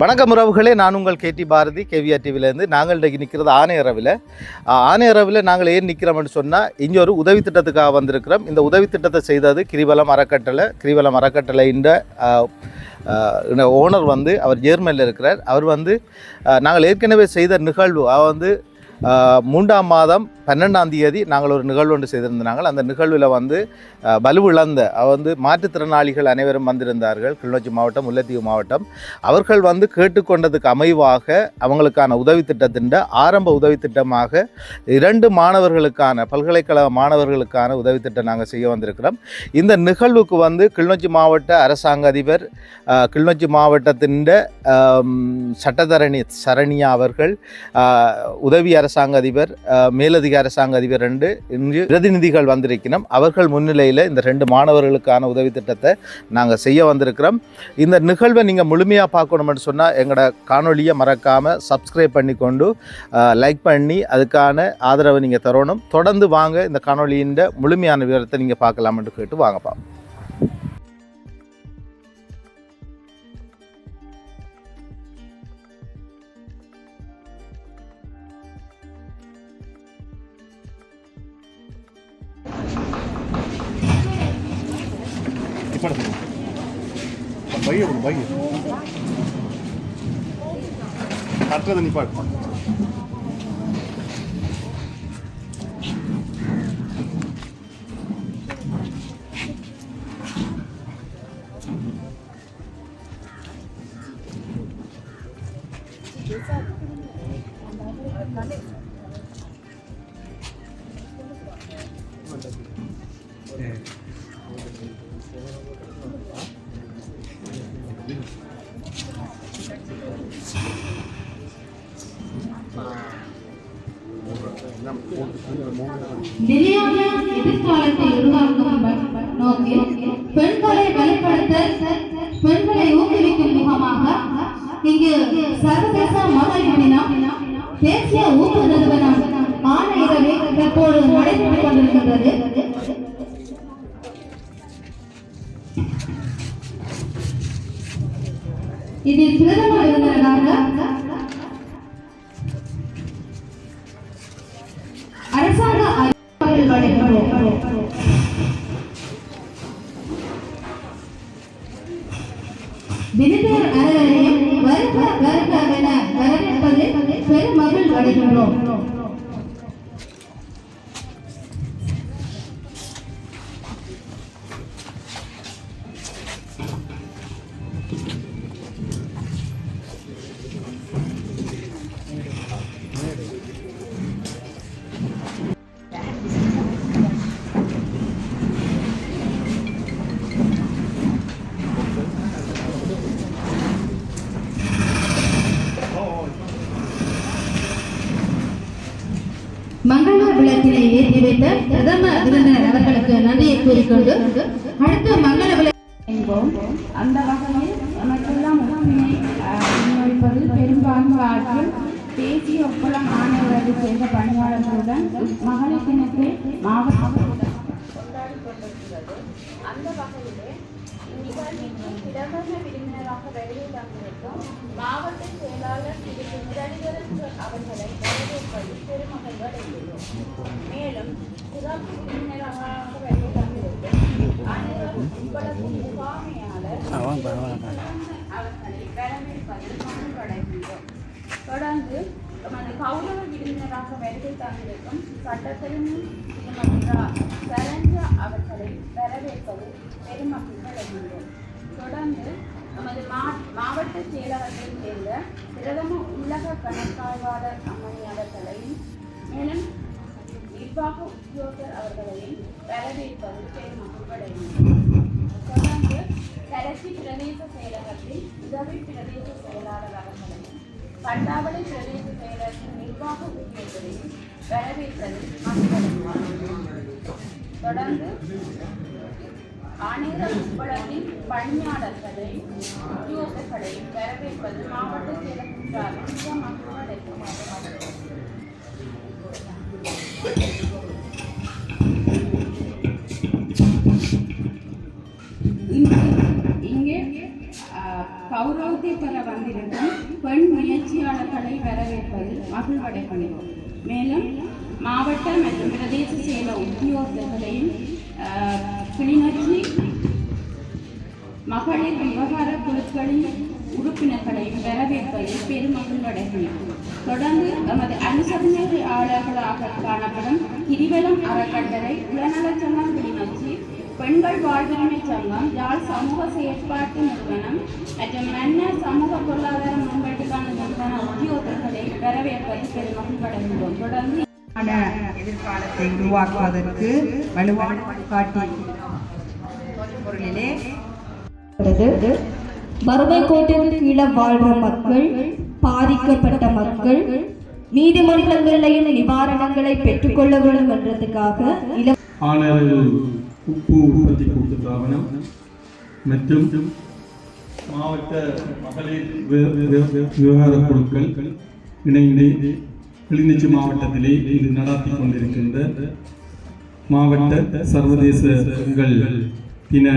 வணக்கம் உறவுகளே நான் உங்கள் கேடி பாரதி கேவிஆர் டிவிலேருந்து நாங்கள் இன்றைக்கு நிற்கிறது ஆணையரவில் ஆணையரவில் நாங்கள் ஏன் நிற்கிறோம்னு சொன்னால் இங்கே ஒரு உதவி திட்டத்துக்காக வந்திருக்கிறோம். இந்த உதவி திட்டத்தை செய்தது கிரிவலம் அறக்கட்டளை கிரிவலம் அறக்கட்டளைன்ற ஓனர் வந்து அவர் ஜேர்மனில் இருக்கிறார். அவர் வந்து நாங்கள் ஏற்கனவே செய்த நிகழ்வு அவர் வந்து மூன்றாம் மாதம் பன்னெண்டாம் தேதி நாங்கள் ஒரு நிகழ்வு ஒன்று செய்திருந்தாங்க அந்த நிகழ்வில் வந்து வலுவிழந்த வந்து மாற்றுத்திறனாளிகள் அனைவரும் வந்திருந்தார்கள். கிளிநொச்சி மாவட்டம் முல்லைத்தீவு மாவட்டம். அவர்கள் வந்து கேட்டுக்கொண்டதுக்கு அமைவாக அவங்களுக்கான உதவி திட்டத்தின் ஆரம்ப உதவி திட்டமாக இரண்டு மாணவர்களுக்கான பல்கலைக்கழக மாணவர்களுக்கான உதவி திட்டம் நாங்கள் செய்ய வந்திருக்கிறோம். இந்த நிகழ்வுக்கு வந்து கிளிநொச்சி மாவட்ட அரசாங்க அதிபர் கிளிநொச்சி மாவட்டத்தின் சட்டத்தரணி சரண்யா அவர்கள் உதவி அரசு அரசாங்க அதிபர் மேலதிகார மேலதிக அரசாங்க அதிபர் ரெண்டு இன்று பிரதிநிதிகள் வந்திருக்கிறோம் அவர்கள் முன்னிலையில் இந்த ரெண்டு மாணவர்களுக்கான உதவி திட்டத்தை நாங்கள் செய்ய வந்திருக்கிறோம். இந்த நிகழ்வை நீங்கள் முழுமையாக பார்க்கணும்னு சொன்னால் எங்களோட காணொலியை மறக்காமல் சப்ஸ்கிரைப் பண்ணி கொண்டு லைக் பண்ணி அதுக்கான ஆதரவை நீங்கள் தரணும். தொடர்ந்து வாங்க இந்த காணொலியின் முழுமையான விவரத்தை நீங்கள் பார்க்கலாம்னு கேட்டு வாங்கப்பா பைய பைய கட்டுறதை நிப்பாட்டு நிலையான எதிர்காலத்தை உருவாக்கும் நோக்கில் பெண்களை வலுப்படுத்த பெண்களை ஊக்குவிக்கும் முகமாக இங்கு சர்வதேச மகளிர் தினம் தேசிய ஊக்கு நிறுவனம் ஆணையரவை தற்போது நடைபெற்றுக் கொண்டிருக்கின்றது. இதில் பிரதம விருந்தினராக வழங்குகிறோம் விருந்தினர் வருக வருக என வரவேற்பதில் பெரும் அடைகின்றோம். வைத்த பிரதம விருந்தினர் அவர்களுக்கு நன்றியை கூறிக்கொண்டு அடுத்த மங்கள என்போம். அந்த வகையில் நமக்கெல்லாம் ஒற்றுமையை முன்வைப்பதில் பெரும்பான்மை ஆற்றில் தேசிய ஒப்பளம் ஆணையரவை சேர்ந்த பணியாளர்களுடன் மகளிர் தினத்தை மாவட்ட கொண்டாடி கொண்டிருக்கிறது அந்த வகையிலே பிரதம விருந்தினராக வருகை தந்திருக்கும் மாவட்ட செயலாளர் திரு. அவர்களை வரவேற்பதில் பெருமகிழ்வு மேலும் அனைவரும் முகாமையாளர் தொடர்ந்து நமது கௌரவ விருந்தினராக வருகை தந்திருக்கும் சட்டத்தரணி திருமதி அவர்களை வரவேற்பது பெருமக்கள் அடைகின்றோம் தொடர்ந்து நமது மா மாவட்ட செயலகத்தைச் சேர்ந்த பிரதம உலக கணக்காய்வாளர் அம்மணி அவர்களையும் மேலும் நிர்வாக உத்தியோகர் அவர்களையும் வரவேற்பது பெருமகிழ்வு தொடர்ந்து கரசி பிரதேச செயலகத்தில் உதவி பிரதேச செயலாளர் அவர்களையும் பண்டாவளை பிரதேச செயலகத்தின் நிர்வாக உத்தியோகரையும் வரவேற்பது மகிழ்ச்சியடைந்தார் தொடர்ந்து ஆணையர் உட்படத்தின் பணியாளர்களை உத்தியோகர்களை வரவேற்பது மாவட்ட செயலகத்தால் மிக மகிழ்வடைக்கும் இங்கே இங்கே பெற வந்திருக்கும் பெண் முயற்சியாளர்களை வரவேற்பது மகிழ்வடைகிறோம் மேலும் மாவட்ட மற்றும் பிரதேச செயல உத்தியோகர்களையும் கிளிநொச்சி மகளிர் விவகார குழுக்களின் உறுப்பினர்களையும் வரவேற்பதில் பெருமகிழ்வடைகிறோம் தொடர்ந்து எமது அனுசரணையாளர்களாக காணப்படும் கிரிவலம் அறக்கட்டளை உளநலச் சங்கம் கிளிநொச்சி பெண்கள் வாழ்வுரிமை சங்கம் யாழ் சமூக செயற்பாட்டு நிறுவனம் மற்றும் மன்னர் சமூக பொருளாதார மேம்பாட்டுக்கான நிறுவன உத்தியோகர்களை வரவேற்பதில் பெருமகிழ்வடைகிறோம் தொடர்ந்து எதிர்காலத்தை உருவாக்குவதற்கு வலுவான வழிகாட்டி. வறுமை கோட்டிற்கு கீழே வாழ்ற மக்கள் பாதிக்கப்பட்ட மக்கள் நீதிமன்றங்களையும் நிவாரணங்களை பெற்றுக்கொள்ள வேண்டும் என்றதுக்காக உப்பு உற்பத்தி கூட்டு தாபனம் மற்றும் மாவட்ட மகளிர் விவகார குழுக்கள் இணைந்து கிளிநொச்சி மாவட்டத்திலே இது நடாத்தி கொண்டிருக்கின்ற மாவட்ட சர்வதேச பெண்கள் தின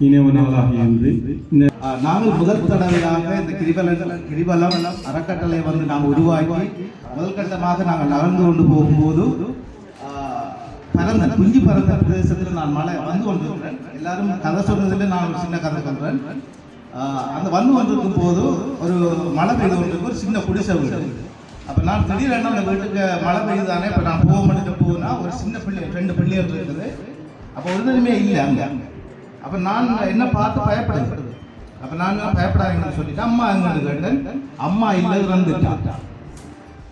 நினைவு நாளாக இந்த நாங்கள் முதல் தடவையாக இந்த கிரிவலம் கிரிவலம் அறக்கட்டளை வந்து நாங்கள் உருவாக்கி முதல் கட்டமாக நாங்கள் நடந்து கொண்டு போகும்போது ஆஹ், பரந்த குஞ்சு பரந்த பிரதேசத்தில் நான் மலை வந்து கொண்டிருக்கிறேன். எல்லாரும் கதை சொல்றதில் நான் ஒரு சின்ன கதை சொல்றேன். அந்த வந்து கொண்டிருக்கும் போது ஒரு மழை பெய்து கொண்டிருக்கு ஒரு சின்ன குடிசை வீடு. அப்போ நான் திடீரென அந்த வீட்டுக்கு மழை பெய்யுதானே இப்போ நான் போக மாட்டேன் போனால் ஒரு சின்ன பிள்ளை ரெண்டு பிள்ளைகள் இருக்குது. அப்போ ஒருத்தருமே இல்லை அங்கே. அப்போ நான் என்ன பார்த்து பயப்படுது அப்போ நான் பயப்படாதீங்கன்னு சொல்லிட்டு அம்மா எங்கன்னு கேட்டேன். அம்மா இல்லை இறந்துட்டா.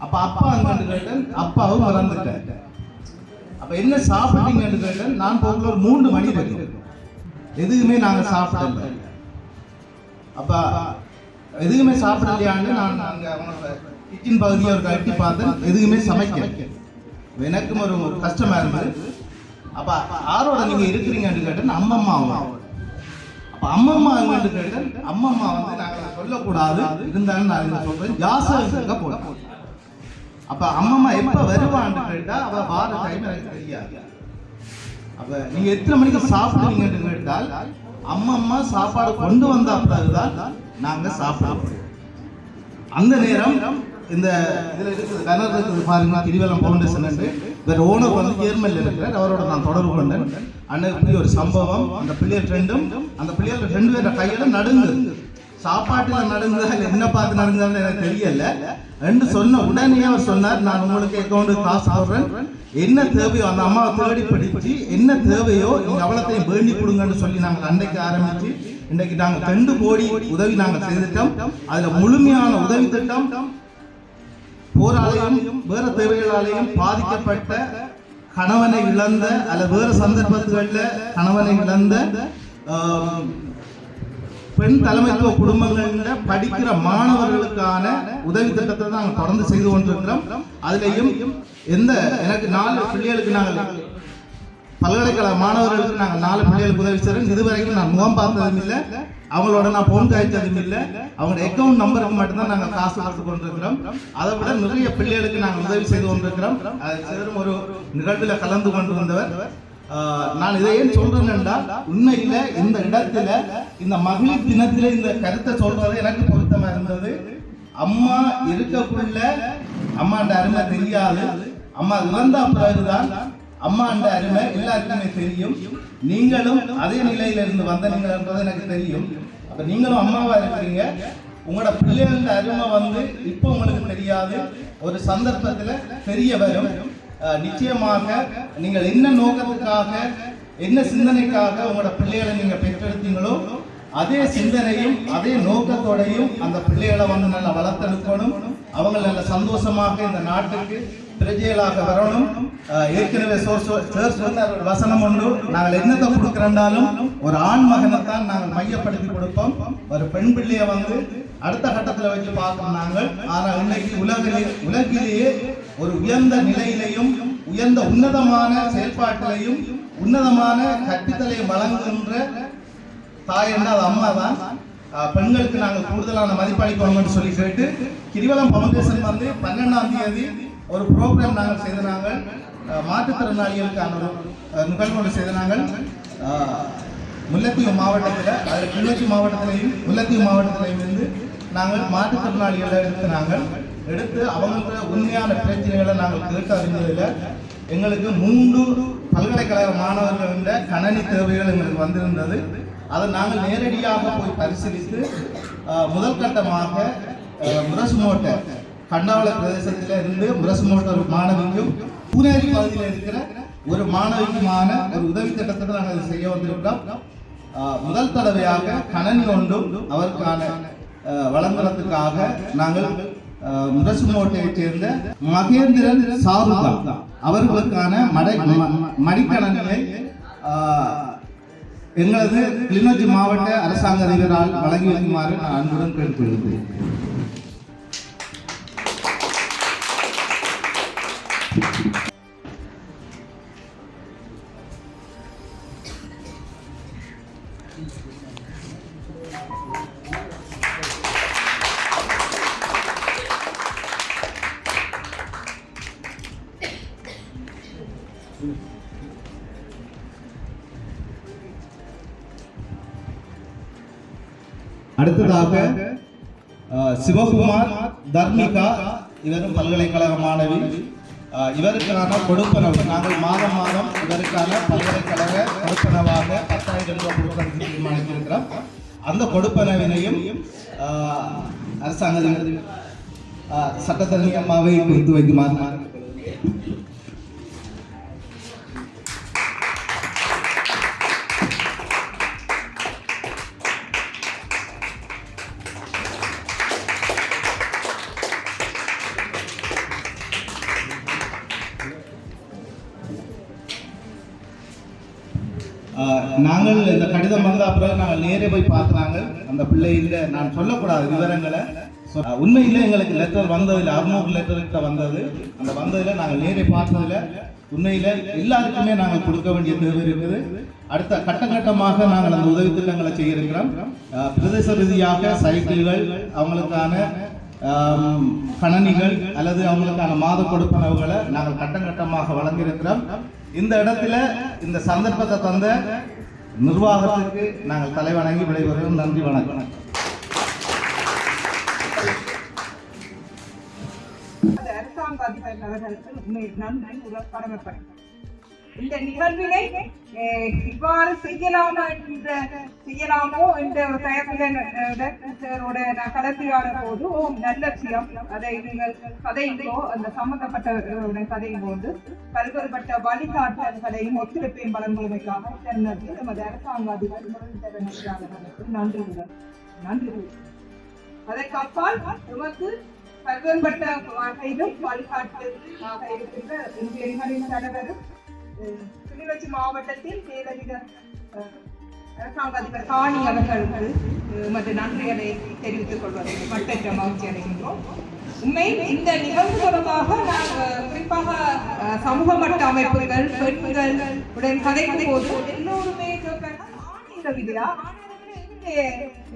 அப்போ அப்பா எங்கன்னு கேட்டேன். அப்பாவும் இறந்துட்டேன் அப்போ என்ன சாப்பிட்டீங்கன்னு கேட்டேன். நான் போகல ஒரு மூன்று மணி வரைக்கும். எதுவுமே நாங்கள் சாப்பிடல. அப்போ எதுவுமே சாப்பிடலையான்னு நான் அங்கே அவங்களோட கிச்சன் பகுதியை ஒரு கட்டி பார்த்தேன். எதுவுமே சமைக்க எனக்கும் ஒரு கஷ்டமா இருந்தது. அப்ப ஆரோட நீங்க இருக்கிறீங்கன்னு கேட்டேன் அம்மம்மா அப்ப அம்மம்மா எங்கன்னு கேட்டேன் அம்மம்மா வந்து நாங்க சொல்லக்கூடாது இருந்தாலும் நான் இதை சொல்றேன். ஜாசக போட்டேன் அப்ப அம்மம்மா எப்ப வருவான்னு கேட்டா அவ வார டைம் எனக்கு தெரியாது. அப்ப நீங்க எத்தனை மணிக்கு சாப்பிடுவீங்கன்னு கேட்டால் அம்மம்மா சாப்பாடு கொண்டு வந்த பிறகுதான் நாங்க சாப்பிடுவோம். அந்த நேரம் இந்த இதுல இருக்குது கலர் இருக்குது பாருங்க கிரிவலம் ஃபவுண்டேஷன் வேற ஓனர் வந்து ஜெர்மனில் இருக்கிறார். அவரோட நான் தொடர்பு கொண்டேன். அன்னைக்கு ஒரு சம்பவம். அந்த பிள்ளையர் ரெண்டும் அந்த பிள்ளையர் ரெண்டு பேர் கையில நடுங்குது. சாப்பாட்டுல நடந்ததா இல்ல என்ன பார்த்து நடுங்குதான்னு எனக்கு தெரியல. ரெண்டு சொன்ன உடனே அவர் சொன்னார் நான் உங்களுக்கு அக்கௌண்ட் காசு போடுறேன். என்ன தேவையோ அந்த அம்மாவை தேடி படிச்சு என்ன தேவையோ நீங்க அவ்வளோத்தையும் வேண்டி கொடுங்கன்னு சொல்லி நாங்கள் அன்னைக்கு ஆரம்பிச்சு இன்னைக்கு நாங்கள் ரெண்டு கோடி உதவி நாங்கள் செய்துட்டோம். அதுல முழுமையான உதவி திட்டம் போராலையும் வேற தேவைகளாலையும் பாதிக்கப்பட்ட கணவனை இழந்த அல்ல வேறு சந்தர்ப்பங்களில் கணவனை இழந்த பெண் தலைமைத்துவ குடும்பங்களில் படிக்கிற மாணவர்களுக்கான உதவி திட்டத்தை தான் நாங்கள் தொடர்ந்து செய்து கொண்டிருக்கிறோம். அதுலேயும் எந்த எனக்கு நாலு பிள்ளைகளுக்கு நாங்கள் பல்கலைக்கழக மாணவர்களுக்கு நாங்கள் நாலு பிள்ளைகளுக்கு உதவி செய்கிறோம் இதுவரைக்கும் நான் முகம் பார்த்ததும் இல்லை. அவங்களோட நான் போன் காய்ச்சதும் இல்லை. அவங்களோட அக்கௌண்ட் நம்பருக்கு மட்டும்தான் நாங்கள் காசு கொடுத்து கொண்டிருக்கிறோம். அதை விட நிறைய பிள்ளைகளுக்கு நாங்கள் உதவி செய்து கொண்டிருக்கிறோம். அது சிலரும் ஒரு நிகழ்வில் கலந்து கொண்டு வந்தவர். நான் இதை ஏன் சொல்றேன்னா உண்மையில இந்த இடத்துல இந்த மகளிர் தினத்தில இந்த கருத்தை சொல்றது எனக்கு பொருத்தமா இருந்தது. அம்மா இருக்கக்குள்ள அம்மாண்ட அருமை தெரியாது. அம்மா இறந்த பிறகுதான் அம்மாண்ட அருமை எல்லாருக்குமே தெரியும். நீங்களும் அதே நிலையில இருந்து வந்த நீங்கள்ன்றது எனக்கு தெரியும். அப்ப நீங்களும் அம்மாவா இருக்கிறீங்க. உங்களோட பிள்ளைகளோட அருமை வந்து இப்போ உங்களுக்கு தெரியாது. ஒரு சந்தர்ப்பத்துல தெரிய வரும். நிச்சயமாக நீங்கள் என்ன நோக்கத்துக்காக என்ன சிந்தனைக்காக உங்களோட பிள்ளைகளை நீங்க பெற்றெடுத்தீங்களோ அதே சிந்தனையும் அதே நோக்கத்தோடையும் அந்த பிள்ளைகளை வந்து நல்லா வளர்த்தெடுக்கணும். அவங்க நல்ல சந்தோஷமாக இந்த நாட்டுக்கு பிரஜைகளாக வரணும். ஏற்கனவே வசனம் உண்டு. நாங்கள் என்னத்தை கொடுக்கிறோம்னாலும் ஒரு ஆண் மகனைத்தான் நாங்கள் மையப்படுத்தி கொடுப்போம். ஒரு பெண் பிள்ளையை வந்து அடுத்த கட்டத்தில் வச்சு பார்ப்போம் நாங்கள். ஆனால் இன்னைக்கு உலகிலே உலகிலேயே ஒரு உயர்ந்த நிலையிலையும் உயர்ந்த உன்னதமான செயல்பாட்டிலையும் உன்னதமான கற்பித்தலையும் வழங்குகின்ற தாய் என்றால் அது அம்மா தான் பெண்களுக்கு நாங்கள் கூடுதலான மதிப்பளிக்கணும்னு சொல்லி கேட்டு கிரிவலம் ஃபவுண்டேஷன் வந்து பன்னெண்டாம் தேதி ஒரு ப்ரோக்ராம் நாங்கள் செய்த நாங்கள் மாற்றுத்திறனாளிகளுக்கான ஒரு அஹ் நிகழ்வு ஒன்று செய்த நாங்கள் முல்லைத்தீவு மாவட்டத்தில் அதில் கிள்ளச்சி மாவட்டத்திலையும் முல்லைத்தீவு மாவட்டத்திலையும் இருந்து நாங்கள் மாற்றுத்திறனாளிகளை எடுத்து நாங்கள் எடுத்து அவங்களுக்கு உண்மையான பிரச்சனைகளை நாங்கள் கேட்டு அறிஞ்சதில் எங்களுக்கு மூன்று பல்கலைக்கழக மாணவர்கள் கணனி தேவைகள் எங்களுக்கு வந்திருந்தது. அதை நாங்கள் நேரடியாக போய் பரிசீலித்து முதல் கட்டமாக முரசுமோட்டை கண்டாவள பிரதேசத்தில் இருந்து முரசுமோட்டை ஒரு மாணவிக்கும் பூனேரி பகுதியில் இருக்கிற ஒரு மாணவிக்குமான ஒரு உதவி திட்டத்தை நாங்கள் இதை செய்ய வந்திருக்கிறோம். முதல் தடவையாக கணனி ஒன்றும் அவருக்கான அஹ், வழங்குறதுக்காக நாங்கள் அஹ், முரசுமோட்டையைச் சேர்ந்த மகேந்திரன் சாருதா அவர்களுக்கான மடை மடிக்கணங்களை எங்களது கிளிநொச்சி மாவட்ட அரசாங்க அதிபரால் வழங்கி வைக்குமாறு நான் அன்புடன் கேட்டுக்கொள்கிறேன் அடுத்ததாக சிவகுமார் தர்மிகா இவரும் பல்கலைக்கழக மாணவி. இவருக்கான கொடுப்பனவு நாங்கள் மாதம் மாதம் இவருக்கான பல்கலைக்கழக கொடுப்பனவாக பத்தாயிரம் ரூபாய் கொடுப்பதற்கு தீர்மானித்திருக்கிறோம் அந்த கொடுப்பனவினையும் அரசாங்க சட்டத்தரணி அம்மாவை குறித்து வைக்குமாறு. நாங்கள் இந்த கடிதம் வந்த அப்புறம் நாங்கள் நேரே போய் பார்க்குறாங்க. அந்த பிள்ளையில நான் சொல்லக்கூடாது விவரங்களை. உண்மையில் எங்களுக்கு லெட்டர் வந்ததில்லை. அறுநூறு லெட்டர் கிட்ட வந்தது. அந்த வந்ததில் நாங்கள் நேரே பார்த்ததில் உண்மையில் எல்லாருக்குமே நாங்கள் கொடுக்க வேண்டிய தேவை இருக்குது. அடுத்த கட்ட கட்டமாக நாங்கள் அந்த உதவி திட்டங்களை செய்யிருக்கிறோம் பிரதேச ரீதியாக சைக்கிள்கள் அவங்களுக்கான கணனிகள் அல்லது அவங்களுக்கான மாத கொடுப்பனவுகளை நாங்கள் கட்டம் கட்டமாக வழங்கியிருக்கிறோம். இந்த இடத்துல இந்த சந்தர்ப்பத்தை தந்த நிர்வாகத்துக்கு நாங்கள் தலைவணங்கி விடைபெறுகிறோம் நன்றி வணக்கம். அரசாங்க அதிபர் அவர்களுக்கு நன்றி உடல் கடமைப்படுகிறேன் இந்த நிகழ்வினை அஹ், இவ்வாறு செய்யலாமா என்ற செய்யலாமோ என்ற ஒரு தயக்கத்தோட நான் கலந்துரையாட போது ஓ நல்ல விஷயம் அதை நீங்கள் கதையிலோ அந்த சம்பந்தப்பட்ட கதையும் போது பல்வேறுபட்ட வழிகாட்டல்களையும் ஒத்துழைப்பையும் வழங்குவதற்காக தனது நமது அரசாங்க அதிபர் முரளிதரன் நன்றி கூற- நன்றி அதற்கு அப்பால் நமக்கு பல்வேறுபட்ட வகையிலும் வழிகாட்டுகளாக இருக்கின்ற இந்திய தலைவரும் கிளிநொச்சி மாவட்டத்தில் பேரறிஞ அரசாங்க அதிபர் காணி அவர்களுக்கு எமது நன்றிகளை தெரிவித்துக் கொள்வதை. மட்டற்ற மகிழ்ச்சி அடைகின்றோம். உண்மையில் இந்த நிகழ்வு தொடர்பாக நான் குறிப்பாக அஹ், சமூக மட்ட அமைப்புகள் பெண்கள் உடன் கதைக்கும் போது எல்லோருமே கேட்கிறாங்க, ஆணையிடம் இல்லையா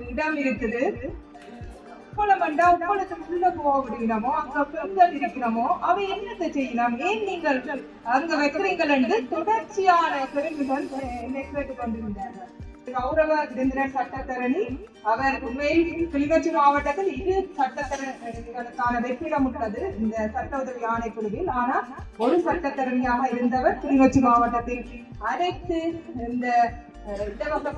இடம் இருக்குது. உப்பளமண்டா உப்பளத்துக்கு உள்ள போக அங்க பெண்கள் இருக்கிறோமோ? அவை என்னத்தை செய்யலாம்? ஏன் நீங்கள் அங்க வைக்கிறீங்கள் என்று தொடர்ச்சியான கேள்விகள் என்னை கேட்டுக் கொண்டிருந்தார்கள். கௌரவ விருந்தினர் சட்டத்தரணி அவர் உண்மையில் கிளிநொச்சி மாவட்டத்தில் இரு சட்டத்தரணிகளுக்கான வெற்றிடம் உள்ளது இந்த சட்ட உதவி ஆணைக்குழுவில். ஆனால் ஒரு சட்டத்தரணியாக இருந்தவர் கிளிநொச்சி மாவட்டத்தில் அனைத்து இந்த அஹ், இலவச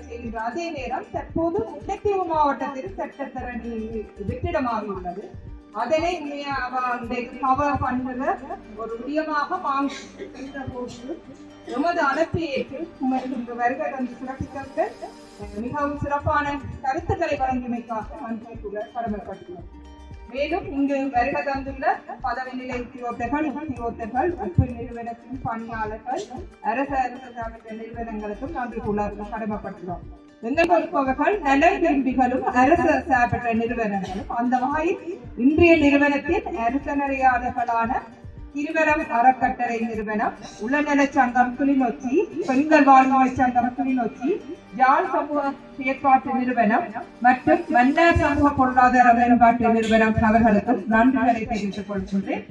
செய்கின்ற அதே நேரம் தற்போது முல்லைத்தீவு மாவட்டத்தில் சட்டத்தரணி வெற்றிடமாகியுள்ளது அதனை உண்மையா அவ அந்த கவர் பண்ணுற ஒரு விடயமாக வாங்கின்ற போது எமது அழைப்பை ஏற்று உமது வருகை வந்து சிறப்பிக்க மிகவும் சிறப்பான கருத்துக்களை வழங்கியமைக்காக நன்றி கூற கடமைப்பட்டுள்ளோம். மேலும் இங்கு வருகை தந்துள்ள பதவி நிலை உத்தியோகத்தர்கள் உத்தியோகத்தர்கள் உப்பு நிறுவனத்தின் பணியாளர்கள் அரசு அரசு நிறுவனங்களுக்கும் நன்றி கூற கடமைப்பட்டுள்ளோம். எங்கள் பொறுப்பவர்கள் நல விரும்பிகளும் அரசு சார்பற்ற நிறுவனங்களும் அந்த வகையில் இன்றைய நிறுவனத்தின் அரசனறியாளர்களான திருவரம் அறக்கட்டளை நிறுவனம் உளநல சங்கம் கிளிநொச்சி பெண்கள் வாழ்வாய் சங்கம் கிளிநொச்சி யாழ் சமூக செயற்பாட்டு நிறுவனம் மற்றும் மன்னர் சமூக பொருளாதார மேம்பாட்டு நிறுவனம் அவர்களுக்கும் நன்றிகளை தெரிவித்துக் கொள்கின்றேன்.